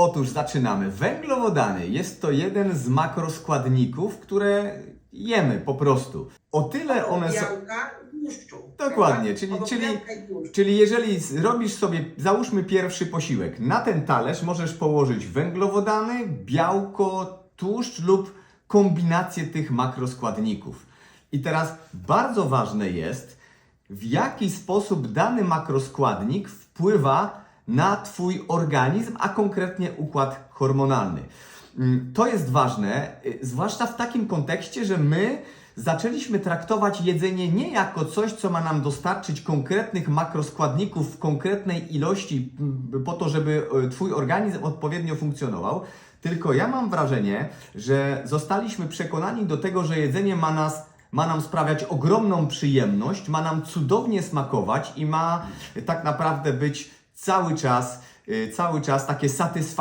Otóż zaczynamy. Węglowodany jest to jeden z makroskładników, które jemy po prostu. O tyle one są. Białka, tłuszczu. Dokładnie, czyli- Obok czyli- białka i tłuszczu. Czyli jeżeli zrobisz sobie, załóżmy pierwszy posiłek, na ten talerz możesz położyć węglowodany, białko, tłuszcz lub kombinację tych makroskładników. I teraz bardzo ważne jest, w jaki sposób dany makroskładnik wpływa na Twój organizm, a konkretnie układ hormonalny. Mm, To jest ważne, y, zwłaszcza w takim kontekście, że my zaczęliśmy traktować jedzenie nie jako coś, co ma nam dostarczyć konkretnych makroskładników w konkretnej ilości, mm, po to, żeby y, Twój organizm odpowiednio funkcjonował. Tylko ja mam wrażenie, że zostaliśmy przekonani do tego, że jedzenie ma nas ma nam sprawiać ogromną przyjemność, ma nam cudownie smakować i ma tak naprawdę być cały czas, y, cały czas takie satysfakcjonujące